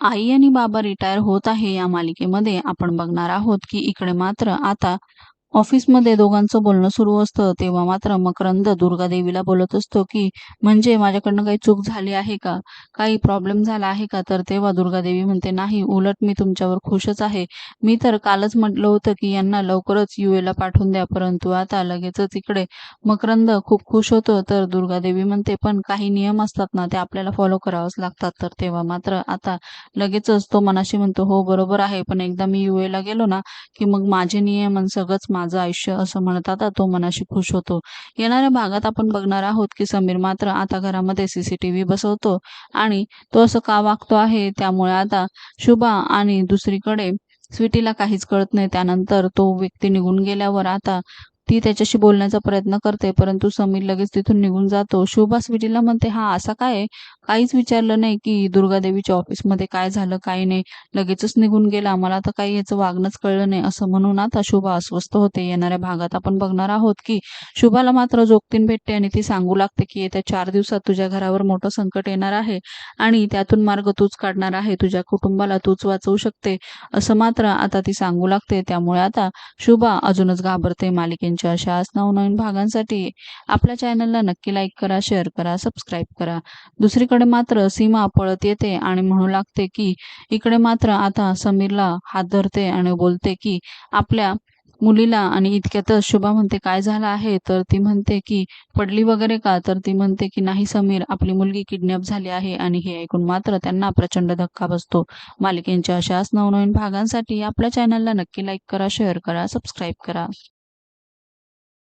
आई आणि बाबा रिटायर होत आहे या मालिकेमध्ये आपण बघणार आहोत की इकडे मात्र आता ऑफिसमध्ये दोघांचं बोलणं सुरू असतं तेव्हा मात्र मकरंद दुर्गादेवीला बोलत असतो की म्हणजे माझ्याकडनं काही चूक झाली आहे का? काही प्रॉब्लेम झाला आहे का? तर तेव्हा दुर्गादेवी म्हणते नाही उलट मी तुमच्यावर खुशच आहे. मी तर कालच म्हटलं होतं की यांना लवकरच यू एला पाठवून द्या परंतु आता लगेचच इकडे. मकरंद खूप खुश होतो तर दुर्गादेवी म्हणते पण काही नियम असतात ना ते आपल्याला फॉलो करावंच लागतात. तर तेव्हा मात्र आता लगेचच तो मनाशी म्हणतो हो बरोबर आहे पण एकदा मी यू एला गेलो ना की मग माझे नियम सगळंच माझं आयुष्य असं म्हणत आता तो मनाशी खुश होतो. येणाऱ्या भागात आपण बघणार आहोत की समीर मात्र आता घरामध्ये सीसीटीव्ही बसवतो आणि तो असं का वागतो आहे त्यामुळे आता शुभा आणि दुसरीकडे स्वीटीला काहीच कळत नाही. त्यानंतर तो व्यक्ती निघून गेल्यावर आता ती त्याच्याशी बोलण्याचा प्रयत्न करते परंतु समीर लगेच तिथून निघून जातो. शोभा स्वीटीला म्हणते हा असा काय काहीच विचारलं नाही की दुर्गादेवीच्या ऑफिसमध्ये काय झालं काय नाही. लगेचच निघून गेला. मला तर काही याचं वागणंच कळलं नाही. असं म्हणून आता शुभा अस्वस्थ होते. येणाऱ्या भागात आपण बघणार आहोत की शुभाला मात्र जोगतीन भेटते आणि ती सांगू लागते की येत्या चार दिवसात तुझ्या घरावर मोठं संकट येणार आहे आणि त्यातून मार्ग तूच काढणार आहे. तुझ्या कुटुंबाला तूच वाचवू शकते. असं मात्र आता ती सांगू लागते. त्यामुळे आता शुभा अजूनच घाबरते. मालिकेंच्या अशा नवनवीन भागांसाठी आपल्या चॅनलला नक्की लाईक करा शेअर करा सबस्क्राईब करा. दुसरीकडे मात्र सीमा पळत येते आणि म्हणू लागते की इकडे मात्र आता समीरला हात धरते आणि बोलते की आपल्या मुलीला आणि इतक्यातच शुभा म्हणते काय झालं आहे? तर ती म्हणते की पडली वगैरे का? तर ती म्हणते की नाही समीर आपली मुलगी किडनॅप झाली आहे आणि हे ऐकून मात्र त्यांना प्रचंड धक्का बसतो. मालिकेंच्या अशाच नवनवीन भागांसाठी आपल्या चॅनलला नक्की लाईक करा शेअर करा सबस्क्राईब करा.